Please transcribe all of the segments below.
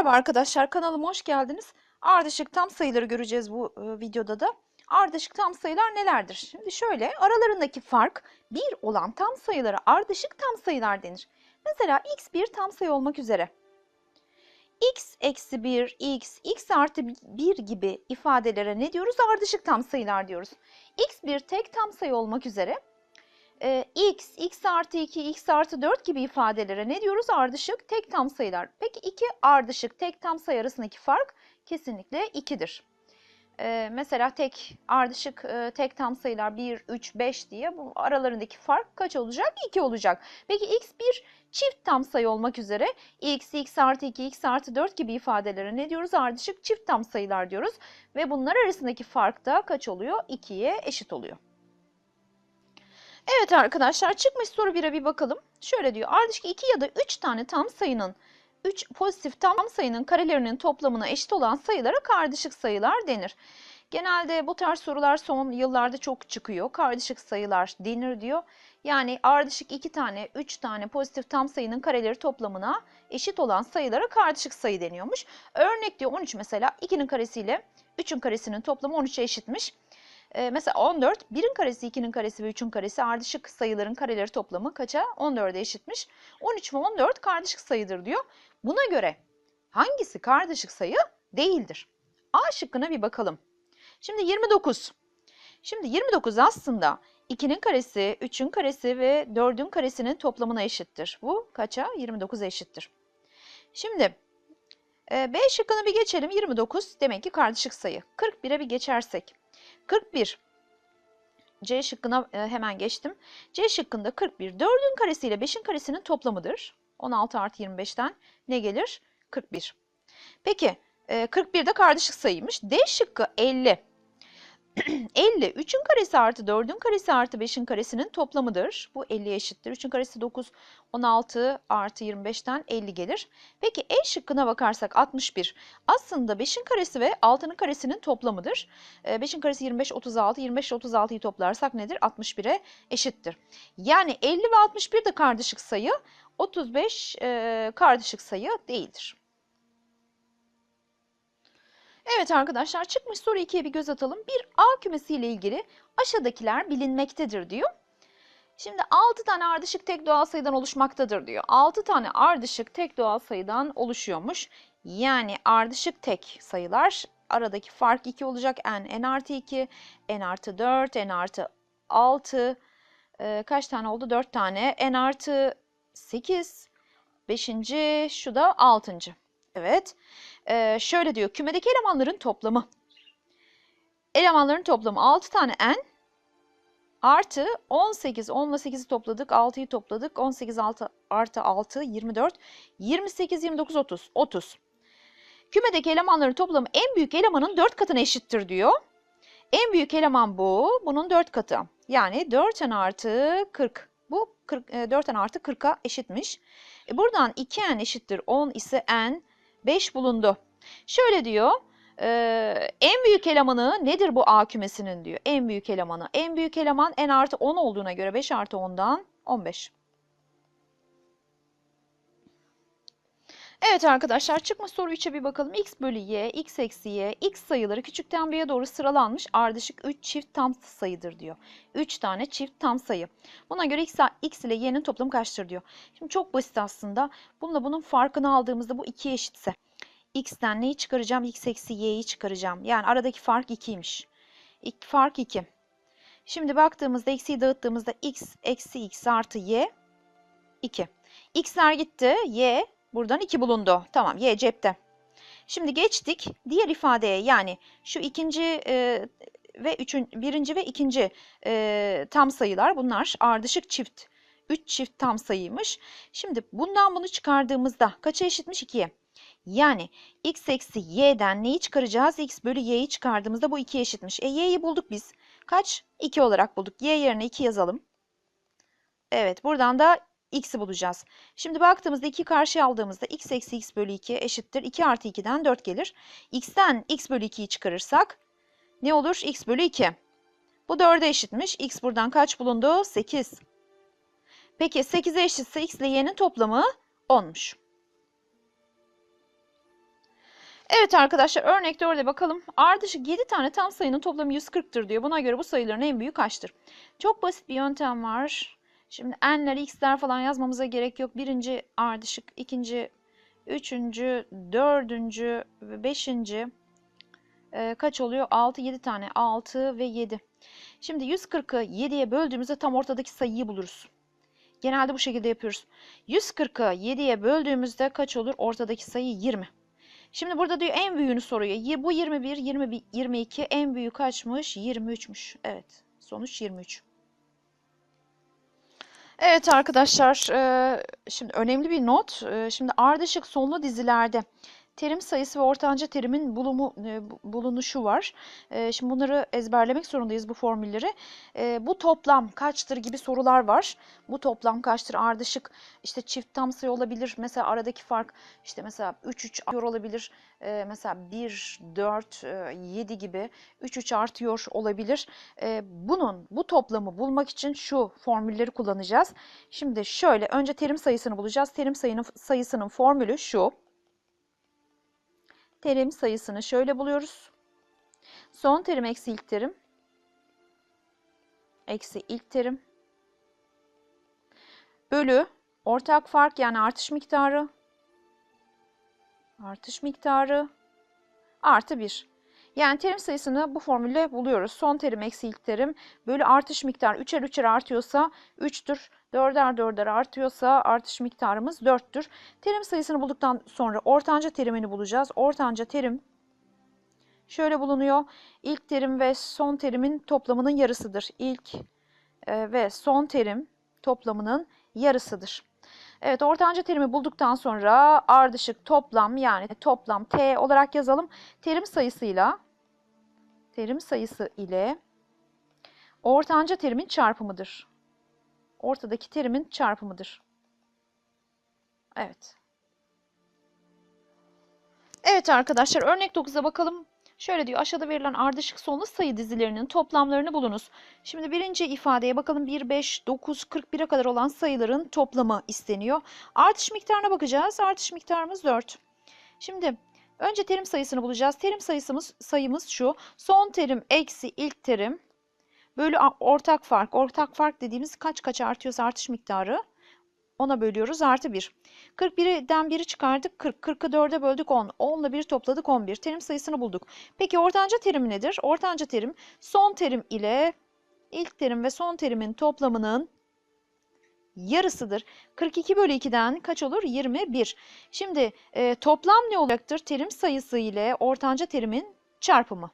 Merhaba arkadaşlar kanalıma hoş geldiniz. Ardışık tam sayıları göreceğiz bu e, videoda da. Ardışık tam sayılar nelerdir? Şimdi şöyle aralarındaki fark 1 olan tam sayılara ardışık tam sayılar denir. Mesela x bir tam sayı olmak üzere. x eksi 1, x, x artı 1 gibi ifadelere ne diyoruz? Ardışık tam sayılar diyoruz. x bir tek tam sayı olmak üzere e, x, x artı 2, x artı 4 gibi ifadelere ne diyoruz? Ardışık tek tam sayılar. Peki iki ardışık tek tam sayı arasındaki fark kesinlikle 2'dir. E, mesela tek ardışık e, tek tam sayılar 1, 3, 5 diye bu aralarındaki fark kaç olacak? 2 olacak. Peki x bir çift tam sayı olmak üzere x, x artı 2, x artı 4 gibi ifadelere ne diyoruz? Ardışık çift tam sayılar diyoruz. Ve bunlar arasındaki fark da kaç oluyor? 2'ye eşit oluyor. Evet arkadaşlar çıkmış soru 1'e bir bakalım. Şöyle diyor ardışık 2 ya da 3 tane tam sayının 3 pozitif tam sayının karelerinin toplamına eşit olan sayılara kardışık sayılar denir. Genelde bu tarz sorular son yıllarda çok çıkıyor. Kardışık sayılar denir diyor. Yani ardışık 2 tane, 3 tane pozitif tam sayının kareleri toplamına eşit olan sayılara kardışık sayı deniyormuş. Örnek diyor 13 mesela 2'nin karesiyle 3'ün karesinin toplamı 13'e eşitmiş. Ee, mesela 14, 1'in karesi, 2'nin karesi ve 3'ün karesi ardışık sayıların kareleri toplamı kaça? 14'e eşitmiş. 13 ve 14 kardeşik sayıdır diyor. Buna göre hangisi kardeşik sayı değildir? A şıkkına bir bakalım. Şimdi 29. Şimdi 29 aslında 2'nin karesi, 3'ün karesi ve 4'ün karesinin toplamına eşittir. Bu kaça? 29'a eşittir. Şimdi B şıkkını bir geçelim. 29 demek ki kardeşik sayı. 41'e bir geçersek. 41. C şıkkına e, hemen geçtim. C şıkkında 41 4'ün karesi ile 5'in karesinin toplamıdır. 16 artı 25'ten ne gelir? 41. Peki 41 de kardeşlik sayıymış. D şıkkı 50. 50 3'ün karesi artı 4'ün karesi artı 5'in karesinin toplamıdır. Bu 50'ye eşittir. 3'ün karesi 9, 16 artı 25'ten 50 gelir. Peki E şıkkına bakarsak 61. Aslında 5'in karesi ve 6'nın karesinin toplamıdır. 5'in ee, karesi 25, 36. 25 ile 36'yı toplarsak nedir? 61'e eşittir. Yani 50 ve 61 de kardeşik sayı. 35 e, kardeşik sayı değildir. Evet arkadaşlar çıkmış soru 2'ye bir göz atalım. Bir A kümesi ile ilgili aşağıdakiler bilinmektedir diyor. Şimdi 6 tane ardışık tek doğal sayıdan oluşmaktadır diyor. 6 tane ardışık tek doğal sayıdan oluşuyormuş. Yani ardışık tek sayılar aradaki fark 2 olacak. n, n artı 2, n artı 4, n artı 6. Ee, kaç tane oldu? 4 tane. n artı 8. 5. Şu da 6. Evet. Ee, şöyle diyor. Kümedeki elemanların toplamı. Elemanların toplamı 6 tane n artı 18. 10 ile 8'i topladık. 6'yı topladık. 18 6 artı 6 24. 28 29 30. 30. Kümedeki elemanların toplamı en büyük elemanın 4 katına eşittir diyor. En büyük eleman bu. Bunun 4 katı. Yani 4n artı 40. Bu 40, 4n artı 40'a eşitmiş. E buradan 2n eşittir 10 ise n 5 bulundu. Şöyle diyor. E, en büyük elemanı nedir bu A kümesinin diyor. En büyük elemanı. En büyük eleman n artı 10 olduğuna göre 5 artı 10'dan 15. Evet arkadaşlar çıkma soru 3'e bir bakalım. x bölü y, x eksi y, x sayıları küçükten büyüğe doğru sıralanmış ardışık 3 çift tam sayıdır diyor. 3 tane çift tam sayı. Buna göre x, x ile y'nin toplamı kaçtır diyor. Şimdi çok basit aslında. Bununla bunun farkını aldığımızda bu 2 eşitse. x'ten neyi çıkaracağım? x eksi y'yi çıkaracağım. Yani aradaki fark 2'ymiş. İlk fark 2. Şimdi baktığımızda eksiyi dağıttığımızda x eksi x artı y 2. x'ler gitti. y Buradan 2 bulundu. Tamam y cepte. Şimdi geçtik diğer ifadeye yani şu ikinci e, ve üçün, birinci ve ikinci e, tam sayılar bunlar ardışık çift. 3 çift tam sayıymış. Şimdi bundan bunu çıkardığımızda kaça eşitmiş? 2'ye. Yani x eksi y'den neyi çıkaracağız? x bölü y'yi çıkardığımızda bu 2 eşitmiş. E y'yi bulduk biz. Kaç? 2 olarak bulduk. y yerine 2 yazalım. Evet buradan da x'i bulacağız. Şimdi baktığımızda 2 karşıya aldığımızda x eksi x bölü 2 eşittir. 2 artı 2'den 4 gelir. x'ten x bölü 2'yi çıkarırsak ne olur? x bölü 2. Bu 4'e eşitmiş. x buradan kaç bulundu? 8. Peki 8'e eşitse x ile y'nin toplamı 10'muş. Evet arkadaşlar örnek 4'e bakalım. Ardışık 7 tane tam sayının toplamı 140'tır diyor. Buna göre bu sayıların en büyüğü kaçtır? Çok basit bir yöntem var. Şimdi n'ler, x'ler falan yazmamıza gerek yok. Birinci ardışık, ikinci, üçüncü, dördüncü ve beşinci e, kaç oluyor? 6, 7 tane. 6 ve 7. Şimdi 140'ı 7'ye böldüğümüzde tam ortadaki sayıyı buluruz. Genelde bu şekilde yapıyoruz. 140'ı 7'ye böldüğümüzde kaç olur? Ortadaki sayı 20. Şimdi burada diyor en büyüğünü soruyor. Bu 21, 20, 22 en büyük kaçmış? 23'müş. Evet. Sonuç 23. Evet arkadaşlar, şimdi önemli bir not. Şimdi ardışık sonlu dizilerde terim sayısı ve ortanca terimin bulumu, e, bu- bulunuşu var. Eee, Şimdi bunları ezberlemek zorundayız bu formülleri. Eee, Bu toplam kaçtır gibi sorular var. Bu toplam kaçtır? Ardışık işte çift tam sayı olabilir. Mesela aradaki fark işte mesela 3 3 artıyor olabilir. Eee, Mesela 1 4 7 gibi 3 3 artıyor olabilir. Eee, Bunun bu toplamı bulmak için şu formülleri kullanacağız. Şimdi şöyle önce terim sayısını bulacağız. Terim sayının sayısının formülü şu. Terim sayısını şöyle buluyoruz. Son terim eksi ilk terim. Eksi ilk terim. Bölü ortak fark yani artış miktarı. Artış miktarı artı 1. Yani terim sayısını bu formülle buluyoruz. Son terim eksi ilk terim bölü artış miktarı 3'er 3'er artıyorsa 3'tür. 4'er 4'er artıyorsa artış miktarımız 4'tür. Terim sayısını bulduktan sonra ortanca terimini bulacağız. Ortanca terim şöyle bulunuyor. İlk terim ve son terimin toplamının yarısıdır. İlk e, ve son terim toplamının yarısıdır. Evet ortanca terimi bulduktan sonra ardışık toplam yani toplam t olarak yazalım. Terim sayısıyla terim sayısı ile ortanca terimin çarpımıdır. Ortadaki terimin çarpımıdır. Evet. Evet arkadaşlar örnek 9'a bakalım. Şöyle diyor aşağıda verilen ardışık sonlu sayı dizilerinin toplamlarını bulunuz. Şimdi birinci ifadeye bakalım 1, 5, 9, 41'e kadar olan sayıların toplamı isteniyor. Artış miktarına bakacağız. Artış miktarımız 4. Şimdi önce terim sayısını bulacağız. Terim sayısımız sayımız şu. Son terim eksi ilk terim bölü ortak fark. Ortak fark dediğimiz kaç kaç artıyorsa artış miktarı. Ona bölüyoruz artı 1. 41'den 1'i çıkardık 40. 40'ı 4'e böldük 10. 10 ile 1 topladık 11. Terim sayısını bulduk. Peki ortanca terim nedir? Ortanca terim son terim ile ilk terim ve son terimin toplamının yarısıdır. 42 bölü 2'den kaç olur? 21. Şimdi e, toplam ne olacaktır? Terim sayısı ile ortanca terimin çarpımı.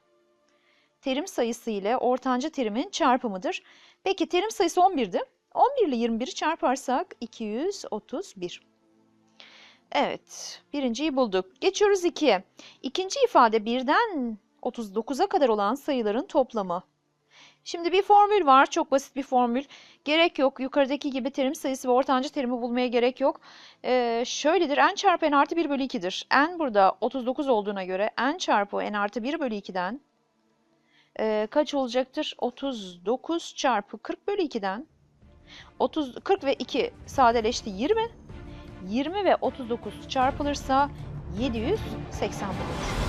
Terim sayısı ile ortanca terimin çarpımıdır. Peki terim sayısı 11'di. 11 ile 21'i çarparsak 231. Evet, birinciyi bulduk. Geçiyoruz 2'ye. İkinci ifade 1'den 39'a kadar olan sayıların toplamı. Şimdi bir formül var, çok basit bir formül. Gerek yok, yukarıdaki gibi terim sayısı ve ortanca terimi bulmaya gerek yok. Ee, şöyledir, n çarpı n artı 1 bölü 2'dir. n burada 39 olduğuna göre n çarpı n artı 1 bölü 2'den e, kaç olacaktır? 39 çarpı 40 bölü 2'den 30, 40 ve 2 sadeleşti 20. 20 ve 39 çarpılırsa 780 bulunur.